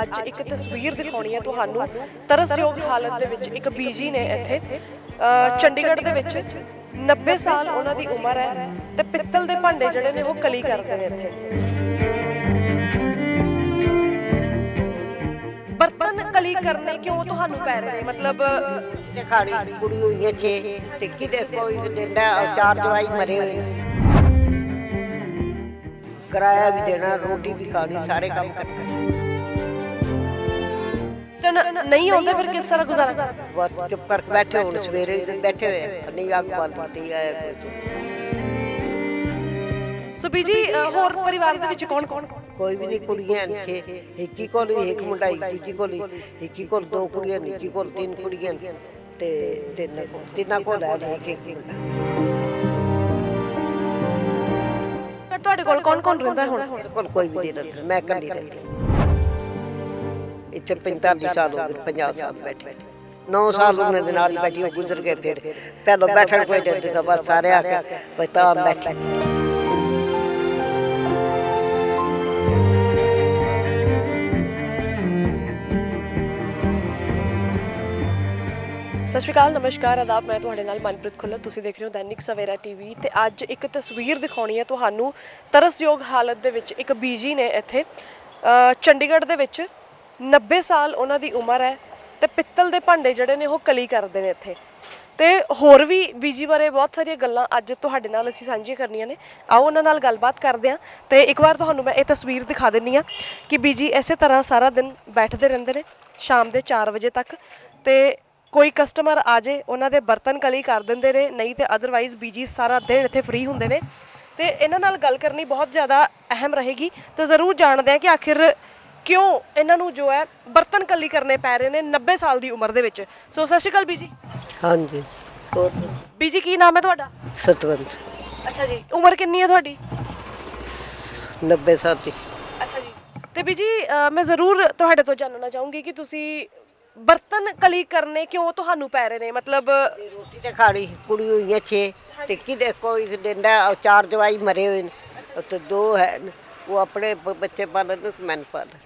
ਅੱਜ ਇੱਕ ਤਸਵੀਰ ਦਿਖਾਉਣੀ ਹੈ ਤੁਹਾਨੂੰ। ਤਰਸਯੋਗ ਹਾਲਤ ਦੇ ਵਿੱਚ ਇੱਕ ਬੀਜੀ ਨੇ ਇੱਥੇ ਚੰਡੀਗੜ੍ਹ ਦੇ ਵਿੱਚ 90 ਸਾਲ ਉਹਨਾਂ ਦੀ ਉਮਰ ਹੈ ਤੇ ਪਿੱਤਲ ਦੇ ਭਾਂਡੇ ਜਿਹੜੇ ਨੇ ਉਹ ਕਲੀ ਕਰਦੇ ਨੇ ਇੱਥੇ। ਬਰਤਨ ਕਲੀ ਕਰਨੇ ਕਿਉਂ ਤੁਹਾਨੂੰ ਪੈ ਰਹੇ ਨੇ? ਮਤਲਬ ਤੇ ਕੁੜੀ ਹੋਈ ਹੈ ਛੇ ਤੇ ਕਿਤੇ ਕੋਈ ਦਿੰਦਾ ਚਾਰ ਦਵਾਈ ਮਰੇ ਹੋਏ ਕਿਰਾਇਆ ਵੀ ਦੇਣਾ ਰੋਟੀ ਵੀ ਖਾਣੀ ਸਾਰੇ ਕੰਮ ਕਰਨੇ ਤੇ ਨ- ਨਹੀਂ ਆਉਂਦੇ ਫਿਰ ਕਿਸ ਤਰ੍ਹਾਂ ਗੁਜ਼ਾਰਾ? ਬਸ ਚੁੱਪ ਕਰਕੇ ਬੈਠੇ ਹੁਣ ਸਵੇਰੇ ਦੇ ਬੈਠੇ ਹੋਏ। ਨਹੀਂ ਅੱਗ ਬਾਲਦੀ ਆਇਆ ਕੋਈ ਸੋ ਬੀਜੀ ਹੋਰ ਪਰਿਵਾਰ ਦੇ ਵਿੱਚ ਕੌਣ ਕੌਣ ਕੋਈ ਵੀ ਨਹੀਂ ਕੁੜੀਆਂ ਨੇ ਛੇ ਇੱਕੀ ਕੋਲ ਵੀ ਇੱਕ ਮੁੰਡਾ ਇੱਕ ਕੋਲ ਹੀ, ਇੱਕੀ ਕੋਲ ਦੋ ਕੁੜੀਆਂ ਨੇ ਇੱਕੀ ਕੋਲ ਤਿੰਨ ਕੁੜੀਆਂ ਤੇ ਤਿੰਨ ਤਿੰਨਾਂ ਕੋਲ ਹੈ ਇੱਕ ਇੱਕ ਮੁੰਡਾ। ਤੁਹਾਡੇ ਕੋਲ ਕੌਣ ਕੌਣ ਰਹਿੰਦਾ ਹੁਣ? ਮੇਰੇ ਕੋਲ ਕੋਈ ਵੀ ਨਹੀਂ ਰਹਿੰਦਾ। ਮੈਂ ਇਕੱਲੀ ਰਹਿੰਦੀ ਇੱਥੇ 45 ਸਾਲ ਹੋ ਗਏ 50 ਸਾਲ ਬੈਠੇ। 9 ਸਾਲ ਉਹਨਾਂ ਦੇ ਨਾਲ ਹੀ ਬੈਠੀ ਉਹ ਗੁਜ਼ਰ ਗਏ ਫਿਰ। ਪਹਿਲਾਂ ਬੈਠਣ ਕੋਈ ਨਹੀਂ ਦਿੱਤਾ ਬਸ ਸਾਰੇ ਆ ਕੇ ਬਈ ਤਾਂ ਬੈਠੇ। ਸਤਿ ਸ਼੍ਰੀ ਅਕਾਲ, ਨਮਸਕਾਰ, ਆਦਾਬ, ਮੈਂ ਤੁਹਾਡੇ ਨਾਲ ਮਨਪ੍ਰੀਤ ਖੁੱਲਰ ਤੁਸੀਂ ਦੇਖ ਰਹੇ ਹੋ ਦੈਨਿਕ ਸਵੇਰਾ ਟੀਵੀ ਤੇ ਅੱਜ ਇੱਕ ਤਸਵੀਰ ਦਿਖਾਉਣੀ ਹੈ ਤੁਹਾਨੂੰ। ਤਰਸਯੋਗ ਹਾਲਤ ਦੇ ਵਿੱਚ ਇੱਕ ਬੀਜੀ ਨੇ ਇੱਥੇ ਚੰਡੀਗੜ੍ਹ ਦੇ ਵਿੱਚ 90 ਸਾਲ ਉਹਨਾਂ ਦੀ ਉਮਰ ਹੈ ਤੇ ਪਿੱਤਲ ਦੇ ਭਾਂਡੇ ਜਿਹੜੇ ਨੇ ਉਹ ਕਲੀ ਕਰਦੇ ਨੇ ਇੱਥੇ। ਤੇ ਹੋਰ ਵੀ ਬੀਜੀ ਬਾਰੇ ਬਹੁਤ ਸਾਰੀਆਂ ਗੱਲਾਂ ਅੱਜ ਤੁਹਾਡੇ ਨਾਲ ਅਸੀਂ ਸਾਂਝੀਆਂ ਕਰਨੀਆਂ ਨੇ। ਆਓ ਉਹਨਾਂ ਨਾਲ ਗੱਲਬਾਤ ਕਰਦੇ ਹਾਂ ਤੇ ਇੱਕ ਵਾਰ ਤੁਹਾਨੂੰ ਮੈਂ ਇਹ ਤਸਵੀਰ ਦਿਖਾ ਦਿੰਨੀ ਆ ਕਿ ਬੀਜੀ ਇਸੇ ਤਰ੍ਹਾਂ ਸਾਰਾ ਦਿਨ ਬੈਠਦੇ ਰਹਿੰਦੇ ਨੇ ਸ਼ਾਮ ਦੇ 4 ਵਜੇ ਤੱਕ ਤੇ ਕੋਈ ਕਸਟਮਰ ਆ ਜੇ ਉਹਨਾਂ ਦੇ ਬਰਤਨ ਕਲੀ ਕਰ ਦਿੰਦੇ ਨੇ ਨਹੀਂ ਤੇ ਅਦਰਵਾਈਜ਼ ਬੀਜੀ ਸਾਰਾ ਦਿਨ ਇੱਥੇ ਫ੍ਰੀ ਹੁੰਦੇ ਨੇ। ਤੇ ਇਹਨਾਂ ਨਾਲ ਗੱਲ ਕਰਨੀ ਬਹੁਤ ਜ਼ਿਆਦਾ ਅਹਿਮ ਰਹੇਗੀ। ਤੇ ਜ਼ਰੂਰ ਜਾਣਦੇ ਆ ਕਿ ਆਖਿਰ ਕਿਉਂ ਇਹਨਾਂ ਨੂੰ ਜੋ ਹੈ ਬਰਤਨ ਕਲੀ ਕਰਨੇ ਪੈ ਰਹੇ ਨੇ 90 ਸਾਲ ਦੀ ਉਮਰ ਦੇ ਵਿੱਚ। ਸੋ ਸਤਿ ਸ਼੍ਰੀ ਅਕਾਲ ਬੀਜੀ। ਹਾਂਜੀ। ਹੋਰ ਬੀਜੀ ਕੀ ਨਾਮ ਹੈ ਤੁਹਾਡਾ? ਸਤਵੰਤ। ਅੱਛਾ ਜੀ। ਉਮਰ ਕਿੰਨੀ ਹੈ ਤੁਹਾਡੀ? 90 ਸਾਲ ਦੀ। ਅੱਛਾ ਜੀ। ਤੇ ਬੀਜੀ ਅ, ਮੈਂ ਜ਼ਰੂਰ ਤੁਹਾਡੇ ਤੋਂ ਜਾਣਨਾ ਚਾਹੂੰਗੀ ਕਿ ਤੁਸੀਂ ਬਰਤਨ ਕਲੀ ਕਰਨੇ ਕਿਉਂ ਤੁਹਾਨੂੰ ਪੈ ਰਹੇ ਨੇ? ਮਤਲਬ ਤੇ ਰੋਟੀ ਤੇ ਖਾਣੀ ਕੁੜੀ ਹੋਈ ਹੈ ਛੇ ਤੇ ਕਿਤੇ ਕੋਈ ਦਿੰਦਾ ਚਾਰ ਦਵਾਈ ਮਰੇ ਹੋਏ ਨੇ। ਉੱਤੇ ਦੋ ਹੈ ਨੇ, ਉਹ ਆਪਣੇ ਬ- ਬੱਚੇ ਪਾਲਣ ਨੂੰ ਮੈਨ ਪਾਲਣ।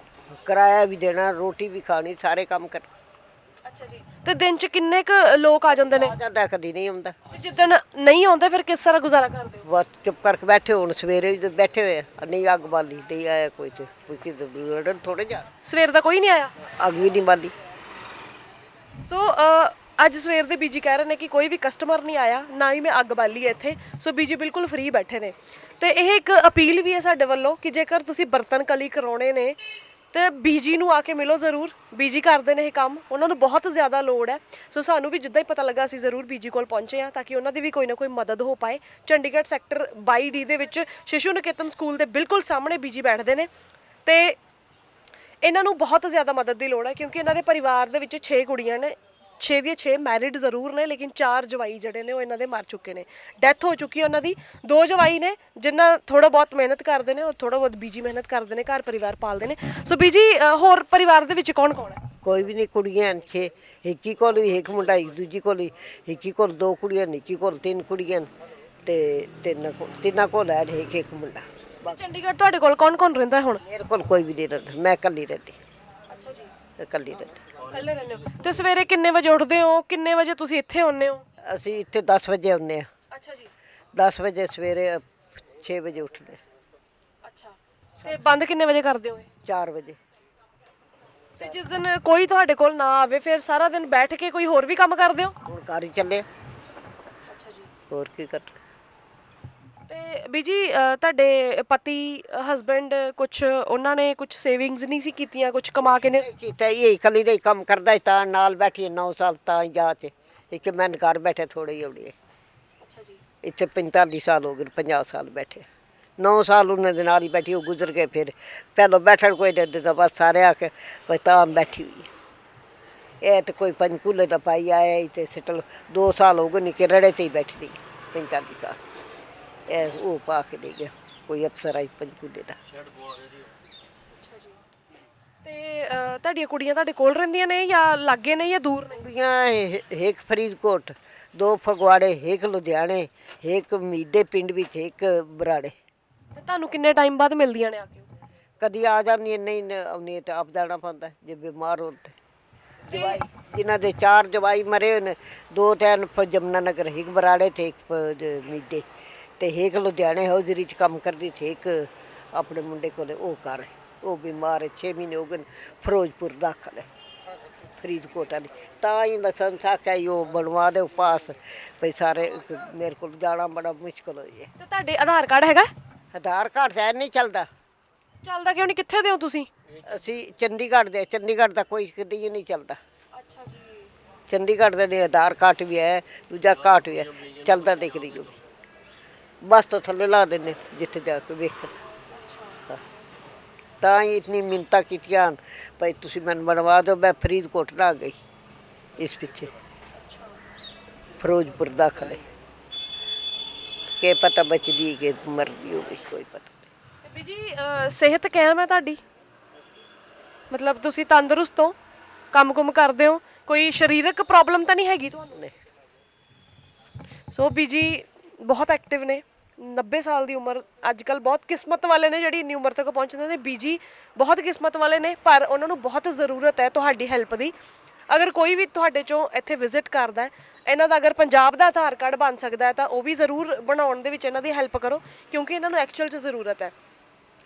ਕਿਰਾਇਆ ਵੀ ਦੇਣਾ ਰੋਟੀ ਵੀ ਖਾਣੀ ਸਾਰੇ ਕੰਮ ਕਰ। ਅੱਛਾ ਜੀ। ਤੇ ਦਿਨ ਚ ਕਿੰਨੇ ਕ ਲੋਕ ਆ ਜਾਂਦੇ ਨੇ? ਆ ਜਾਂਦਾ ਕਦੀ ਨਹੀਂ ਆਉਂਦਾ। ਤੇ ਜਿੱਦਣ ਨਹੀਂ ਆਉਂਦੇ ਫਿਰ ਕਿਸ ਤਰ੍ਹਾਂ ਗੁਜ਼ਾਰਾ ਕਰਦੇ ਹੋ? ਬਸ ਚੁੱਪ ਕਰਕੇ ਬੈਠੇ ਹੁਣ ਸਵੇਰੇ ਵੀ ਤੇ ਬੈਠੇ ਹੋਏ ਆ। ਨਹੀਂ ਅੱਗ ਬਾਲੀ ਨਹੀਂ ਆਇਆ ਕੋਈ ਤੇ ਕੋਈ ਕਿਤੇ ਲੜਨ ਥੋੜੇ ਜਾ। ਸਵੇਰ ਦਾ ਕੋਈ ਨਹੀਂ ਆਇਆ? ਅੱਗ ਵੀ ਨਹੀਂ ਬਾਲੀ। ਸੋ uh, ਅੱਜ ਸਵੇਰ ਦੇ ਬੀਜੀ ਕਹਿ ਰਹੇ ਨੇ ਕਿ ਕੋਈ ਵੀ ਕਸਟਮਰ ਨਹੀਂ ਆਇਆ, ਨਾ ਹੀ ਮੈਂ ਅੱਗ ਬਾਲੀ ਹੈ ਇੱਥੇ। ਸੋ ਬੀਜੀ ਬਿਲਕੁਲ ਫ੍ਰੀ ਬੈਠੇ ਨੇ। ਤੇ ਇਹ ਇੱਕ ਅਪੀਲ ਵੀ ਹੈ ਸਾਡੇ ਵੱਲੋਂ ਕਿ ਜੇਕਰ ਤੁਸੀਂ ਬਰਤਨ ਕਲੀ ਕਰਾਉਣੇ ਨੇ, ਤੇ ਬੀਜੀ ਨੂੰ ਆ ਕੇ ਮਿਲੋ ਜ਼ਰੂਰ। ਬੀਜੀ ਕਰਦੇ ਨੇ ਇਹ ਕੰਮ। ਉਹਨਾਂ ਨੂੰ ਬਹੁਤ ਜ਼ਿਆਦਾ ਲੋੜ ਹੈ। ਸੋ ਸਾਨੂੰ ਵੀ ਜਿੱਦਾਂ ਹੀ ਪਤਾ ਲੱਗਾ, ਅਸੀਂ ਜ਼ਰੂਰ ਬੀਜੀ ਕੋਲ ਪਹੁੰਚੇ ਆ ਤਾਂ ਕਿ ਉਹਨਾਂ ਦੀ ਵੀ ਕੋਈ ਨਾ ਕੋਈ ਮਦਦ ਹੋ ਪਾਏ। ਚੰਡੀਗੜ੍ਹ ਸੈਕਟਰ 22D ਦੇ ਵਿੱਚ ਸ਼ਿਸ਼ੂ ਨਿਕੇਤਨ ਸਕੂਲ ਦੇ ਬਿਲਕੁਲ ਸਾਹਮਣੇ ਬੀਜੀ ਬੈਠਦੇ ਨੇ। ਤੇ ਇਹਨਾਂ ਨੂੰ ਬਹੁਤ ਜ਼ਿਆਦਾ ਮਦਦ ਦੀ ਲੋੜ ਹੈ ਕਿਉਂਕਿ ਇਹਨਾਂ ਦੇ ਪਰਿਵਾਰ ਦੇ ਵਿੱਚ 6 ਕੁੜੀਆਂ ਨੇ 6 ਦੀਆਂ 6 ਮੈਰਿਡ ਜ਼ਰੂਰ ਨੇ ਲੇਕਿਨ 4 ਜਵਾਈ ਜਿਹੜੇ ਨੇ ਉਹ ਇਹਨਾਂ ਦੇ ਮਰ ਚੁੱਕੇ ਨੇ। ਡੈਥ ਹੋ ਚੁੱਕੀ ਹੈ ਉਹਨਾਂ ਦੀ। ਦੋ ਜਵਾਈ ਨੇ ਜਿਨ੍ਹਾਂ ਥੋੜਾ ਬਹੁਤ ਮਿਹਨਤ ਕਰਦੇ ਨੇ ਔਰ ਥੋੜਾ ਬਹੁਤ ਬੀਜੀ ਮਿਹਨਤ ਕਰਦੇ ਨੇ ਘਰ ਪਰਿਵਾਰ ਪਾਲਦੇ ਨੇ। ਸੋ ਬੀਜੀ ਅ, ਹੋਰ ਪਰਿਵਾਰ ਦੇ ਵਿੱਚ ਕੌਣ ਕੌਣ ਹੈ? ਕੋਈ ਵੀ ਨਹੀਂ ਕੁੜੀਆਂ ਨੇ ਛੇ। ਇੱਕੀ ਕੋਲ ਵੀ ਇੱਕ ਮੁੰਡਾ ਇੱਕ ਦੂਜੀ ਕੋਲ ਹੀ ਇੱਕੀ ਕੋਲ ਦੋ ਕੁੜੀਆਂ ਨੇ ਇੱਕੀ ਕੋਲ ਤਿੰਨ ਕੁੜੀਆਂ ਨੇ ਤੇ ਤਿੰਨ ਕੋਲ ਤਿੰਨਾਂ ਕੋਲ ਹੈ ਇੱਕ ਇੱਕ ਮੁੰਡਾ। ਚੰਡੀਗੜ੍ਹ ਤੁਹਾਡੇ ਕੋਲ ਕੌਣ ਕੌਣ ਰਹਿੰਦਾ ਹੁਣ? ਮੇਰੇ ਕੋਲ ਕੋਈ ਵੀ ਨਹੀਂ ਰਹਿੰਦਾ। ਮੈਂ ਇਕੱਲੀ ਰਹਿੰਦੀ। ਅੱਛਾ ਜੀ। ਇਕੱਲੀ ਰਹਿੰਦੀ। ਇਕੱਲੇ ਰਹਿੰਦੇ ਹੋ। ਤੇ ਸਵੇਰੇ ਕਿੰਨੇ ਵਜੇ ਉੱਠਦੇ ਹੋ? ਕਿੰਨੇ ਵਜੇ ਤੁਸੀਂ ਇੱਥੇ ਆਉਂਦੇ ਹੋ? ਅਸੀਂ ਇੱਥੇ 10 ਵਜੇ ਆਉਂਦੇ ਆ ਅੱਛਾ ਜੀ। 10 ਵਜੇ ਸਵੇਰੇ 6 ਵਜੇ ਉੱਠਦੇ ਅੱਛਾ। ਤੇ ਬੰਦ ਕਿੰਨੇ ਵਜੇ ਕਰਦੇ ਹੋ ਇਹ? 4 ਵਜੇ। ਤੇ ਜਿਸ ਦਿਨ ਕੋਈ ਤੁਹਾਡੇ ਕੋਲ ਨਾ ਆਵੇ ਫਿਰ ਸਾਰਾ ਦਿਨ ਬੈਠ ਕੇ ਕੋਈ ਹੋਰ ਵੀ ਕੰਮ ਕਰਦੇ ਹੋ? ਹੁਣ ਘਰ ਹੀ ਚੱਲੇ ਅੱਛਾ ਜੀ। ਹੋਰ ਕੀ ਕਰ ਤੇ ਬੀਜੀ ਅ, ਤੁਹਾਡੇ ਪਤੀ ਹਸਬੰਡ ਕੁਝ ਉਹਨਾਂ ਨੇ ਕੁਝ ਸੇਵਿੰਗਸ ਨਹੀਂ ਸੀ ਕੀਤੀਆਂ ਕੁਝ ਕਮਾ ਕੇ ਨੇ? ਕੀਤਾ ਇਹ ਇਕੱਲੀ ਦੇ ਕੰਮ ਕਰਦਾ ਸੀ ਤਾਂ ਨਾਲ ਬੈਠੀ 9 ਸਾਲ ਤਾਂ ਹੀ ਜਾ ਤੇ ਇੱਕ ਮੈਂ ਘਰ ਬੈਠੇ ਥੋੜੇ ਹੀ ਆਉਣੀ ਅੱਛਾ ਜੀ। ਇੱਥੇ 45 ਸਾਲ ਹੋ ਗਏ 50 ਸਾਲ ਬੈਠੇ। 9 ਸਾਲ ਉਹਨਾਂ ਦੇ ਨਾਲ ਹੀ ਬੈਠੀ ਉਹ ਗੁਜ਼ਰ ਗਏ ਫਿਰ। ਪਹਿਲਾਂ ਬੈਠਣ ਕੋਈ ਨਹੀਂ ਦਿੱਤਾ ਬਸ ਸਾਰੇ ਆ ਕੇ ਬਈ ਤਾਂ ਬੈਠੀ ਹੋਈ ਹੈ। ਇਹ ਤੇ ਕੋਈ ਪੰਚਕੂਲੇ ਦਾ ਪਾਈ ਆਇਆ ਹੀ ਤੇ ਸਟਲ 2 ਸਾਲ ਹੋ ਗਏ ਨਿੱਕੇ ਰੜੇ ਤੇ ਹੀ ਬੈਠੀ ਰਹੀ 45 ਸਾਲ। ਇਹ ਉਹ ਪਾ ਕੇ ਦੇ ਗਿਆ। ਕੋਈ ਅਫਸਰ ਆਈ ਪੰਚਕੂਲੇ ਦਾ। ਤੇ ਅ, ਤੁਹਾਡੀਆਂ ਕੁੜੀਆਂ ਤੁਹਾਡੇ ਕੋਲ ਰਹਿੰਦੀਆਂ ਨੇ ਜਾਂ ਲਾਗੇ ਨੇ ਜਾਂ ਦੂਰ ਨੇ? ਕੁੜੀਆਂ ਇਹ- ਇੱਕ ਫਰੀਦਕੋਟ ਦੋ ਫਗਵਾੜੇ ਇੱਕ ਲੁਧਿਆਣੇ ਇੱਕ ਮੀਡੇ ਪਿੰਡ ਵਿੱਚ ਇੱਕ ਬਰਾੜੇ। ਤੇ ਤੁਹਾਨੂੰ ਕਿੰਨੇ ਟਾਈਮ ਬਾਅਦ ਮਿਲਦੀਆਂ ਨੇ ਆ ਕੇ? ਕਦੀ ਆ ਜਾਂਦੀ ਹੈ, ਨਹੀਂ ਨ- ਆਉਂਦੀ ਤੇ ਆਪ ਜਾਣਾ ਪੈਂਦਾ ਜੇ ਬਿਮਾਰ ਹੋਣ ਤੇ। ਜਵਾਈ ਜਿਨ੍ਹਾਂ ਦੇ ਚਾਰ ਜਵਾਈ ਮਰੇ ਹੋਏ ਨੇ ਦੋ ਤਿੰਨ ਪ- ਜਮਨਾ ਨਗਰ ਇੱਕ ਬਰਾੜੇ ਤੇ ਇੱਕ ਪ- ਜ- ਮੀਡੇ। ਤੇ ਇੱਕ ਲੁਧਿਆਣੇ ਹੌਜ਼ਰੀ ਚ ਕੰਮ ਕਰਦੀ ਸੀ ਇੱਕ ਆਪਣੇ ਮੁੰਡੇ ਕੋਲੇ ਉਹ ਕਰ ਉਹ ਬਿਮਾਰ ਹੈ 6 ਮਹੀਨੇ ਹੋ ਗਏ ਨੇ, ਫਿਰੋਜ਼ਪੁਰ ਦਾਖਲ ਹੈ ਫਰੀਦਕੋਟ ਵਾਲੀ ਤਾਂ ਹੀ ਲਾਇਸੈਂਸ ਆਖਿਆ ਈ ਉਹ ਬਣਵਾ ਦੇ ਪਾਸ ਭਈ ਸਾਰੇ ਇੱਕ ਮੇਰੇ ਕੋਲ ਜਾਣਾ ਬੜਾ ਮੁਸ਼ਕਲ ਹੋਈ ਹੈ। ਤੇ ਤੁਹਾਡੇ ਆਧਾਰ ਕਾਰਡ ਹੈਗਾ? ਆਧਾਰ ਕਾਰਡ ਤਾਂ ਨਹੀਂ ਚੱਲਦਾ। ਚੱਲਦਾ ਕਿਉਂ ਨਹੀਂ? ਕਿੱਥੇ ਦੇ ਹੋ ਤੁਸੀਂ? ਅਸੀਂ ਚੰਡੀਗੜ੍ਹ ਦੇ ਚੰਡੀਗੜ੍ਹ ਦਾ ਕੋਈ ਹੀ ਨਹੀਂ ਚੱਲਦਾ। ਅੱਛਾ ਜੀ। ਚੰਡੀਗੜ੍ਹ ਦੇ ਨੇ ਆਧਾਰ ਕਾਰਡ ਵੀ ਹੈ ਦੂਜਾ ਕਾਰਡ ਵੀ ਹੈ ਚੱਲਦਾ ਦੇਖ ਹੋ ਬਸ ਤੋਂ ਥੱਲੇ ਲਾ ਦਿੰਦੇ ਜਿੱਥੇ ਜਾ ਕੇ ਵੇਖਣ। ਤਾਂ ਹੀ ਇਤਨੀ ਮਿੰਤਾ ਕੀਤੀਆਂ ਭਾਈ ਤੁਸੀਂ ਮੈਨੂੰ ਬਣਵਾ ਦਿਓ ਮੈਂ ਫਰੀਦਕੋਟ ਨਾ ਗਈ ਇਸ ਪਿੱਛੇ। ਫਿਰੋਜ਼ਪੁਰ ਦਾਖਲ ਹੈ। ਕਿ ਪਤਾ ਬਚਦੀ ਕਿ ਮਰ ਗਈ ਹੋਵੇ ਕੋਈ ਪਤਾ ਨਹੀਂ। ਬੀਜੀ ਸਿਹਤ ਕਾਇਮ ਹੈ ਤੁਹਾਡੀ? ਮਤਲਬ ਤੁਸੀਂ ਤੰਦਰੁਸਤ ਹੋ? ਕੰਮ-ਕੁਮ ਕਰਦੇ ਹੋ? ਕੋਈ ਸਰੀਰਕ ਪ੍ਰੋਬਲਮ ਤਾਂ ਨਹੀਂ ਹੈਗੀ ਤੁਹਾਨੂੰ? ਸੋ ਬੀਜੀ ਬਹੁਤ ਐਕਟਿਵ ਨੇ। 90 ਸਾਲ ਦੀ ਉਮਰ ਅੱਜ ਕੱਲ ਬਹੁਤ ਕਿਸਮਤ ਵਾਲੇ ਨੇ ਜਿਹੜੀ ਇੰਨੀ ਉਮਰ ਤੱਕ ਪਹੁੰਚਦੇ ਨੇ। ਬੀਜੀ ਬਹੁਤ ਕਿਸਮਤ ਵਾਲੇ ਨੇ, ਪਰ ਉਹਨਾਂ ਨੂੰ ਬਹੁਤ ਜ਼ਰੂਰਤ ਹੈ ਤੁਹਾਡੀ ਹੈਲਪ ਦੀ। ਅਗਰ ਕੋਈ ਵੀ ਤੁਹਾਡੇ ਚੋਂ ਇੱਥੇ ਵਿਜ਼ਿਟ ਕਰਦਾ ਹੈ, ਇਹਨਾਂ ਦਾ ਅਗਰ ਪੰਜਾਬ ਦਾ ਆਧਾਰ ਕਾਰਡ ਬਣ ਸਕਦਾ ਹੈ, ਤਾਂ ਉਹ ਵੀ ਜ਼ਰੂਰ ਬਣਾਉਣ ਦੇ ਵਿੱਚ ਇਹਨਾਂ ਦੀ ਹੈਲਪ ਕਰੋ, ਕਿਉਂਕਿ ਇਹਨਾਂ ਨੂੰ ਐਕਚੁਅਲ 'ਚ ਜ਼ਰੂਰਤ ਹੈ।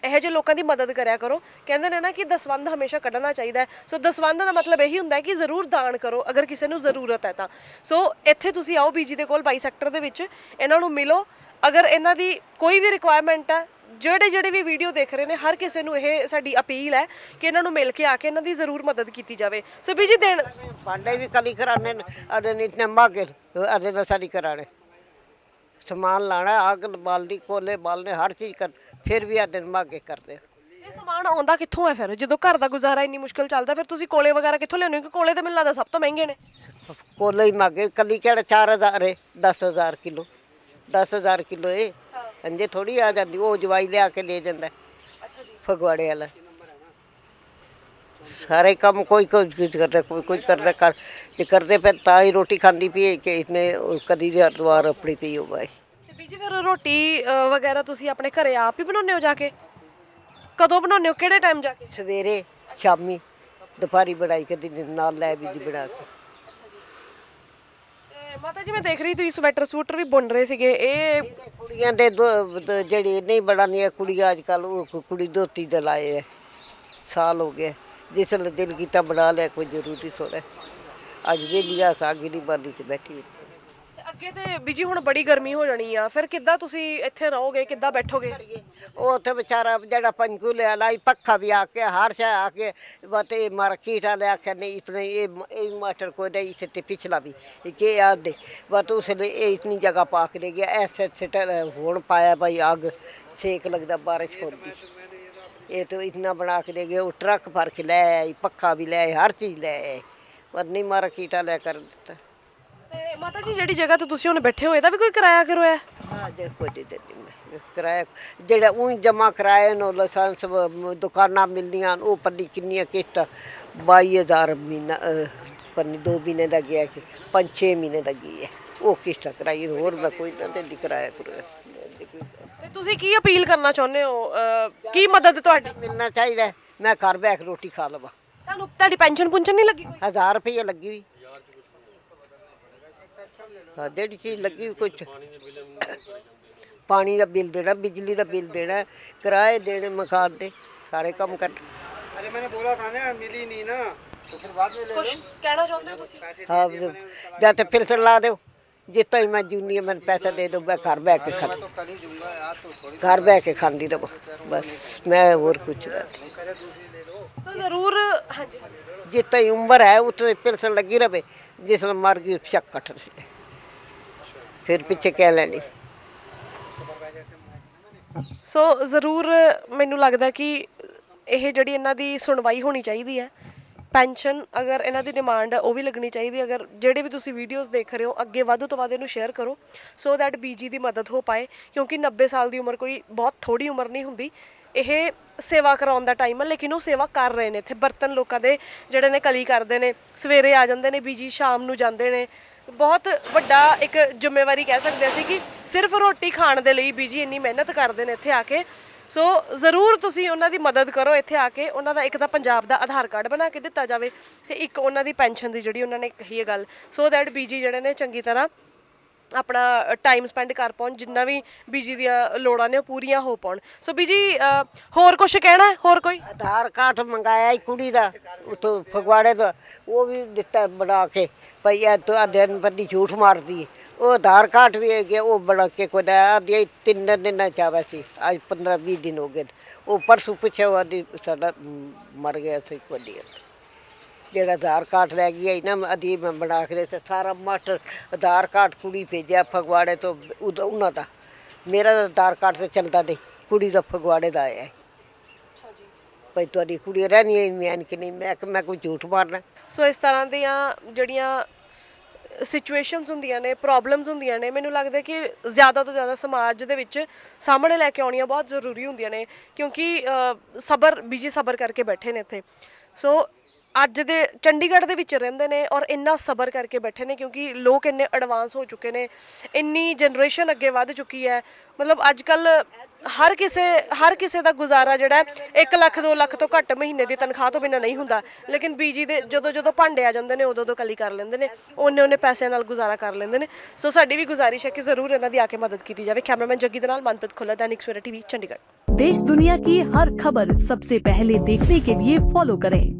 ਇਹੋ ਜਿਹੇ ਲੋਕਾਂ ਦੀ ਮਦਦ ਕਰਿਆ ਕਰੋ। ਕਹਿੰਦੇ ਨੇ ਨਾ ਕਿ ਦਸਵੰਧ ਹਮੇਸ਼ਾ ਕੱਢਣਾ ਚਾਹੀਦਾ ਹੈ। ਸੋ ਦਸਵੰਧ ਦਾ ਮਤਲਬ ਇਹੀ ਹੁੰਦਾ ਹੈ ਕਿ ਜ਼ਰੂਰ ਦਾਨ ਕਰੋ, ਅਗਰ ਕਿਸੇ ਨੂੰ ਜ਼ਰੂਰਤ ਹੈ ਤਾਂ। ਸੋ ਇੱਥੇ ਤੁਸੀਂ ਆਓ ਬੀਜੀ ਦੇ ਕੋਲ 22 ਸੈਕਟਰ ਦੇ ਵਿੱਚ, ਇਹਨਾਂ ਨੂੰ ਮਿਲੋ। ਅਗਰ ਇਹਨਾਂ ਦੀ ਕੋਈ ਵੀ ਰਿਕੁਆਇਰਮੈਂਟ ਹੈ, ਜਿਹੜੇ ਜਿਹੜੇ ਵੀ ਵੀਡੀਓ ਦੇਖ ਰਹੇ ਨੇ, ਹਰ ਕਿਸੇ ਨੂੰ ਇਹ ਸਾਡੀ ਅਪੀਲ ਹੈ ਕਿ ਇਹਨਾਂ ਨੂੰ ਮਿਲ ਕੇ ਆ ਕੇ ਇਹਨਾਂ ਦੀ ਜ਼ਰੂਰ ਮਦਦ ਕੀਤੀ ਜਾਵੇ। ਸੋ ਬੀਜੀ ਦੇਣ ਭਾਂਡੇ ਵੀ ਕਲੀ ਕਰਾਣੇ ਨੇ ਅਦੇ ਨੇ ਇਤਨੇ ਮਾਗੇ ਅਦੇ ਨਾਲ ਸਾਰੀ ਕਰਾਣੇ ਸਮਾਨ ਲਾਣਾ ਅੱਗ ਬਾਲਦੀ ਕੋਲੇ ਬਾਲਨੇ ਹਰ ਚੀਜ਼ ਕਰ ਫਿਰ ਵੀ ਅਦੇ ਮਾਗੇ ਕਰਦੇ ਇਹ ਸਮਾਨ ਆਉਂਦਾ ਕਿੱਥੋਂ ਹੈ ਫਿਰ? ਜਦੋਂ ਘਰ ਦਾ ਗੁਜ਼ਾਰਾ ਇੰਨੀ ਮੁਸ਼ਕਲ ਚੱਲਦਾ ਫਿਰ ਤੁਸੀਂ ਕੋਲੇ ਵਗੈਰਾ ਕਿੱਥੋਂ ਲੈਣੇ ਹੋ? ਕਿ ਕੋਲੇ ਤਾਂ ਮੈਨੂੰ ਲੱਗਦਾ ਸਭ ਤੋਂ ਮਹਿੰਗੇ ਨੇ। ਕੋਲੇ ਹੀ ਮਾਗੇ ਕਲੀ ਕਿਹੜਾ 4000 ਹੈ 10000 ਕਿਲੋ। 10000 ਕਿਲੋ ਏ। ਅੰਜੇ ਥੋੜੀ ਆ ਜਾਂਦੀ ਉਹ ਜਵਾਈ ਲਿਆ ਕੇ ਲੈ ਜਾਂਦਾ ਅੱਛਾ ਜੀ। ਫਗਵਾੜੇ ਵਾਲਾ। ਸਾਰੇ ਕੰਮ ਕੋਈ ਕੋਈ ਕੁਝ ਕਰਦਾ ਕੋਈ ਕੁਝ ਕਰਦਾ ਕਰ ਜੇ ਕਰਦੇ ਫਿਰ ਤਾਂ ਹੀ ਰੋਟੀ ਖਾਂਦੀ ਪਈ ਕਿ ਇਤਨੇ ਉਹ ਕਦੀ ਦੀ ਅਦਵਾਰ ਆਪਣੀ ਪਈ ਹੋਵੇ। ਬੀਜੀ ਫਿਰ ਰੋਟੀ ਅਹ, ਵਗੈਰਾ ਤੁਸੀਂ ਆਪਣੇ ਘਰੇ ਆਪ ਹੀ ਬਣਾਉਂਦੇ ਹੋ ਜਾ ਕੇ? ਕਦੋਂ ਬਣਾਉਂਦੇ ਹੋ? ਕਿਹੜੇ ਟਾਈਮ ਜਾ ਕੇ? ਸਵੇਰੇ ਸ਼ਾਮੀ ਦੁਪਹਿਰੀ ਬਣਾਈ ਕਦੀ ਨਾਲ ਲੈ ਵੀ ਦੀ ਬਣਾ ਕੇ। ਤੇ ਮਾਤਾ ਜੀ ਮੈਂ ਦੇਖ ਰਹੀ ਤੁਸੀਂ ਸਵੈਟਰ ਸੂਟਰ ਵੀ ਬੁਣ ਰਹੇ ਸੀਗੇ ਇਹ ਕੁੜੀਆਂ ਦੇ ਦੋ- ਦ- ਜਿਹੜੀ ਨਹੀਂ ਬਣਾਉਂਦੀਆਂ ਕੁੜੀਆਂ ਅੱਜ ਕੱਲ ਉਹ ਕੁ- ਕੁੜੀ ਦੋਤੀ ਦੇ ਲਾਏ ਐ ਸਾਲ ਹੋ ਗਏ ਜਿਸ ਵੇਲੇ ਦਿਲ ਕੀਤਾ ਬਣਾ ਲਿਆ ਕੋਈ ਜ਼ਰੂਰੀ ਸੋੜਾ ਅੱਜ ਵੇਲੀਆ ਸਾਗੀ ਦੀ ਬਾਲੀ 'ਚ ਬੈਠੀ ਅੱਗੇ ਤੇ ਬੀਜੀ ਹੁਣ ਬੜੀ ਗਰਮੀ ਹੋ ਜਾਣੀ ਆ, ਫਿਰ ਕਿੱਦਾਂ ਤੁਸੀਂ ਇੱਥੇ ਰਹੋਗੇ, ਕਿੱਦਾਂ ਬੈਠੋਗੇ? ਉਹ ਉੱਥੇ ਵਿਚਾਰਾ ਜਿਹੜਾ ਪੰਕੂ ਲੈ ਲਾਈ ਪੱਖਾ ਵੀ ਆ ਕੇ, ਹਰ ਸ਼ੈ ਆ ਕੇ, ਬਸ ਇਹ ਮਾਰਾ ਲਿਆ ਕੇ ਨਹੀਂ ਇਤਨੇ ਇਹ ਇਹ ਮਾਸਟਰ ਕੋਈ ਨਹੀਂ ਇੱਥੇ ਤੇ ਪਿਛਲਾ ਵੀ, ਕਿ ਆ ਦੇ ਬਸ ਉਸ ਲਈ ਇਹ ਇਤਨੀ ਜਗ੍ਹਾ ਪਾ ਕੇ ਲੈ ਗਿਆ ਐਸੇ ਸਿਟਰ ਹੋਣ ਪਾਇਆ ਭਾਈ ਅੱਗ, ਸੇਕ ਲੱਗਦਾ ਬਾਰਿਸ਼ ਹੁੰਦੀ ਇਹ ਤਾਂ ਇਤਨਾ ਬਣਾ ਕੇ ਲੈ ਗਿਆ, ਉਹ ਟਰੱਕ ਭਰ ਲੈ ਆਈ ਪੱਖਾ ਵੀ ਲੈ ਆਏ ਹਰ ਚੀਜ਼ ਲੈ ਆਏ ਪਰ ਨਹੀਂ ਮਾਰਾ ਕੀਟਾ ਲੈ ਕਰ ਦਿੱਤਾ। ਤੇ ਮਾਤਾ ਜੀ ਜਿਹੜੀ ਜਗ੍ਹਾ ਤੇ ਤੁਸੀਂ ਹੁਣ ਬੈਠੇ ਹੋ ਇਹਦਾ ਵੀ ਕੋਈ ਕਿਰਾਇਆ ਕਰੋ ਹੈ? ਹਾਂ ਜੇ ਕੋਈ ਦੇ ਦਿੰਦੀ ਮੈਂ। ਕਿਰਾਇਆ ਜਿਹੜਾ ਉਹ ਜਮਾ ਕਰਾਏ ਨੂੰ ਲਾਇਸੈਂਸ ਵ- ਦੁਕਾਨਾਂ ਮਿਲਦੀਆਂ ਉਹ ਪੱਲੀ ਕਿੰਨੀਆਂ ਕਿਸ਼ਤ 22000 ਮਹੀਨਾ ਅਹ, ਪੰਨੀ ਦੋ ਮਹੀਨੇ ਦਾ ਗਿਆ ਕਿ 5-6 ਮਹੀਨੇ ਦਾ ਗਿਆ। ਉਹ ਕਿਸ਼ਤ ਕਰਾਈ ਹੋਰ ਮੈਂ ਕੋਈ ਨਾ ਦਿੰਦੀ ਕਿਰਾਇਆ ਕਰੂਆ ਤੇ ਤੁਸੀਂ ਕੀ ਅਪੀਲ ਕਰਨਾ ਚਾਹੁੰਦੇ ਹੋ? ਅਹ, ਕੀ ਮਦਦ ਤੁਹਾਡੀ? ਮਿਲਣਾ ਚਾਹੀਦਾ ਹੈ। ਮੈਂ ਘਰ ਬੈਠ ਕੇ ਰੋਟੀ ਖਾ ਲਵਾਂ। ਤੁਹਾਨੂੰ ਤੁਹਾਡੀ ਪੈਨਸ਼ਨ ਪੁੰਸ਼ਨ ਨਹੀਂ ਲੱਗੀ ਕੋਈ? 1000 ਰੁਪਏ ਲੱਗੀ ਹੋਈ। ਹਾਂ ਜਿਹੜੀ ਚੀਜ਼ ਲੱਗੀ ਹੋਈ ਕੁਛ ਪਾਣੀ ਦਾ ਬਿੱਲ ਦੇਣਾ ਬਿਜਲੀ ਦਾ ਬਿੱਲ ਦੇਣਾ ਕਿਰਾਏ ਦੇਣੇ ਮਕਾਨ ਦੇ ਸਾਰੇ ਕੰਮ ਕਰ अरे मैंने बोला था ना मिली नहीं ना तो फिर बाद में ले ਕੁਝ ਕਹਿਣਾ ਚਾਹੁੰਦੇ ਹੋ ਤੁਸੀਂ ਹਾਂ ਜਾਂ ਤੇ ਫਿਰ ਲਾ ਦਿਓ ਜਿੱਤਾਂ ਹੀ ਮੈਂ ਜੂਨੀ ਹਾਂ, ਮੈਨੂੰ ਪੈਸਾ ਦੇ ਦਿਓ ਮੈਂ ਘਰ ਬਹਿ ਕੇ ਖਾ तो कल ही दूंगा यार तो थोड़ी ਘਰ ਬਹਿ ਕੇ ਖਾਂਦੀ ਰਵਾਂ ਬਸ ਮੈਂ ਹੋਰ ਕੁਛ ਨਹੀਂ पहले दूसरी ले लो ਸੋ ਜ਼ਰੂਰ ਹਾਂਜੀ ਹਾਂਜੀ ਜਿੱਤਾਂ ਹੀ ਉਮਰ ਹੈ ਉਤੇ ਪਿਲਸਣ ਲੱਗੀ ਰਵੇ ਜਿਸ ਨਾਲ ਮਰ ਗਈ ਸ਼ੱਕ ਕੱਟ ਰਹੇ ਫਿਰ ਪਿੱਛੇ ਕਹਿ ਲੈਣੀ ਸੋ ਜ਼ਰੂਰ ਮੈਨੂੰ ਲੱਗਦਾ ਕਿ ਇਹ ਜਿਹੜੀ ਇਹਨਾਂ ਦੀ ਸੁਣਵਾਈ ਹੋਣੀ ਚਾਹੀਦੀ ਹੈ, ਪੈਨਸ਼ਨ ਅਗਰ ਇਹਨਾਂ ਦੀ ਡਿਮਾਂਡ ਹੈ, ਉਹ ਵੀ ਲੱਗਣੀ ਚਾਹੀਦੀ ਹੈ। ਅਗਰ ਜਿਹੜੇ ਵੀ ਤੁਸੀਂ ਵੀਡੀਓਜ਼ ਦੇਖ ਰਹੇ ਹੋ, ਅੱਗੇ ਵੱਧ ਤੋਂ ਵੱਧ ਇਹਨੂੰ ਸ਼ੇਅਰ ਕਰੋ, ਸੋ ਦੈਟ ਬੀਜੀ ਦੀ ਮਦਦ ਹੋ ਪਾਏ, ਕਿਉਂਕਿ 90 ਸਾਲ ਦੀ ਉਮਰ ਕੋਈ ਬਹੁਤ ਥੋੜੀ ਉਮਰ ਨਹੀਂ ਹੁੰਦੀ। ਇਹ ਸੇਵਾ ਕਰਾਉਣ ਦਾ ਟਾਈਮ ਹੈ, ਲੇਕਿਨ ਉਹ ਸੇਵਾ ਕਰ ਰਹੇ ਨੇ ਇੱਥੇ। ਬਰਤਨ ਲੋਕਾਂ ਦੇ ਜਿਹੜੇ ਨੇ ਕਲੀ ਕਰਦੇ ਨੇ, ਸਵੇਰੇ ਆ ਜਾਂਦੇ ਨੇ, ਬੀਜੀ ਸ਼ਾਮ ਨੂੰ ਜਾਂਦੇ ਨੇ ਬਹੁਤ ਵੱਡਾ ਇੱਕ ਜ਼ਿੰਮੇਵਾਰੀ ਕਹਿ ਸਕਦੇ ਅਸੀਂ ਕਿ ਸਿਰਫ ਰੋਟੀ ਖਾਣ ਦੇ ਲਈ ਬੀਜੀ ਇੰਨੀ ਮਿਹਨਤ ਕਰਦੇ ਨੇ ਇੱਥੇ ਆ ਕੇ। ਸੋ ਜ਼ਰੂਰ ਤੁਸੀਂ ਉਹਨਾਂ ਦੀ ਮਦਦ ਕਰੋ ਇੱਥੇ ਆ ਕੇ। ਉਹਨਾਂ ਦਾ ਇੱਕ ਤਾਂ ਪੰਜਾਬ ਦਾ ਆਧਾਰ ਕਾਰਡ ਬਣਾ ਕੇ ਦਿੱਤਾ ਜਾਵੇ ਤੇ ਇੱਕ ਉਹਨਾਂ ਦੀ ਪੈਨਸ਼ਨ ਦੀ ਜਿਹੜੀ ਉਹਨਾਂ ਨੇ ਕਹੀ ਹੈ ਗੱਲ। ਸੋ ਦੈਟ ਬੀਜੀ ਜਿਹੜੇ ਨੇ ਚੰਗੀ ਤਰ੍ਹਾਂ ਆਪਣਾ ਟਾਈਮ ਸਪੈਂਡ ਕਰ ਪਾਉਣ ਜਿੰਨਾ ਵੀ ਬੀਜੀ ਦੀਆਂ ਲੋੜਾਂ ਨੇ ਉਹ ਪੂਰੀਆਂ ਹੋ ਪਾਉਣ। ਸੋ ਬੀਜੀ ਅ, ਹੋਰ ਕੁਝ ਕਹਿਣਾ ਹੈ? ਹੋਰ ਕੋਈ? ਆਧਾਰ ਕਾਰਡ ਮੰਗਾਇਆ ਹੀ ਕੁੜੀ ਦਾ ਉਤੋਂ ਫਗਵਾੜੇ ਦਾ ਉਹ ਵੀ ਦਿੱਤਾ ਬਣਾ ਕੇ ਭਈ ਇਹ ਤਾਂ ਦਿਨ ਬੰਦੀ ਝੂਠ ਮਾਰਦੀ ਹੈ। ਉਹ ਆਧਾਰ ਕਾਰਡ ਵੀ ਹੈਗੇ ਉਹ ਬਣਾ ਕੇ ਕੋਈ ਨਾ ਆਦੀ ਤਿੰਨ ਦਿਨਾਂ ਚਾਵਾ ਸੀ ਅੱਜ 15 20 ਦਿਨ ਹੋ ਗਏ ਨੇ। ਉਹ ਪਰਸੋਂ ਪੁੱਛਿਆ ਉਹ ਆਦੀ ਸਾਡਾ ਮ, ਮਰ ਗਿਆ ਸੀ ਕੋਈ ਜਿਹੜਾ ਆਧਾਰ ਕਾਰਡ ਲੈ ਗਈ ਹੈ ਨਾ ਅਦੀ ਮੈਂ ਬਣਾ ਕੇ ਦਿੱਤਾ ਸਾਰਾ ਮਾਸਟਰ ਆਧਾਰ ਕਾਰਡ ਕੁੜੀ ਭੇਜਿਆ ਫਗਵਾੜੇ ਤੋਂ ਉਦੋਂ ਉਹਨਾਂ ਦਾ। ਮੇਰਾ ਤਾਂ ਆਧਾਰ ਕਾਰਡ ਤੇ ਚੱਲਦਾ ਨਹੀਂ ਕੁੜੀ ਦਾ ਫਗਵਾੜੇ ਦਾ ਆਇਆ ਹੈ। ਭਈ ਤੁਹਾਡੀ ਕੁੜੀ ਰਹਿਣੀ ਹੈ ਮੈਂ ਕਿ ਨਹੀਂ ਮੈਂ ਕਿ ਮੈਂ ਕੋਈ ਝੂਠ ਮਾਰਨਾ। ਸੋ ਇਸ ਤਰ੍ਹਾਂ ਦੀਆਂ ਜਿਹੜੀਆਂ ਸਿਚੁਏਸ਼ਨਸ ਹੁੰਦੀਆਂ ਨੇ ਪ੍ਰੋਬਲਮਸ ਹੁੰਦੀਆਂ ਨੇ ਮੈਨੂੰ ਲੱਗਦਾ ਕਿ ਜ਼ਿਆਦਾ ਤੋਂ ਜ਼ਿਆਦਾ ਸਮਾਜ ਦੇ ਵਿੱਚ ਸਾਹਮਣੇ ਲੈ ਕੇ ਆਉਣੀਆਂ ਬਹੁਤ ਜ਼ਰੂਰੀ ਹੁੰਦੀਆਂ ਨੇ ਕਿਉਂਕਿ ਸਬਰ ਬੀਜੀ ਸਬਰ ਕਰਕੇ ਬੈਠੇ ਨੇ ਇੱਥੇ। ਸੋ ਅੱਜ ਦੇ ਚੰਡੀਗੜ੍ਹ ਦੇ ਵਿੱਚ ਰਹਿੰਦੇ ਨੇ ਔਰ ਇੰਨਾ ਸਬਰ ਕਰਕੇ ਬੈਠੇ ਨੇ ਕਿਉਂਕਿ ਲੋਕ ਇੰਨੇ ਐਡਵਾਂਸ ਹੋ ਚੁੱਕੇ ਨੇ ਇੰਨੀ ਜਨਰੇਸ਼ਨ ਅੱਗੇ ਵੱਧ ਚੁੱਕੀ ਹੈ ਮਤਲਬ ਅੱਜ ਕੱਲ ਹਰ ਕਿਸੇ ਹਰ ਕਿਸੇ ਦਾ ਗੁਜ਼ਾਰਾ ਜਿਹੜਾ 1 ਲੱਖ 2 ਲੱਖ ਤੋਂ ਘੱਟ ਮਹੀਨੇ ਦੀ ਤਨਖਾਹ ਤੋਂ ਬਿਨਾਂ ਨਹੀਂ ਹੁੰਦਾ ਲੇਕਿਨ ਬੀਜੀ ਦੇ ਜਦੋਂ ਜਦੋਂ ਭਾਂਡੇ ਆ ਜਾਂਦੇ ਨੇ ਉਦੋਂ ਤੋਂ ਕੱਲੀ ਕਰ ਲੈਂਦੇ ਨੇ ਉਹਨੇ ਉਹਨੇ ਪੈਸਿਆਂ ਨਾਲ ਗੁਜ਼ਾਰਾ ਕਰ ਲੈਂਦੇ ਨੇ ਸੋ ਸਾਡੀ ਵੀ ਗੁਜ਼ਾਰਿਸ਼ ਹੈ ਕਿ ਜ਼ਰੂਰ ਇਹਨਾਂ ਦੀ ਆ ਕੇ ਮਦਦ ਕੀਤੀ ਜਾਵੇ ਕੈਮਰਾਮੈਨ ਜੱਗੀ ਦੇ ਨਾਲ ਮਨਪ੍ਰੀਤ ਖੁੱਲਾ दैनिक सवेरा टीवी चंडीगढ़ देश दुनिया की हर खबर सबसे पहले देखने के लिए फॉलो करें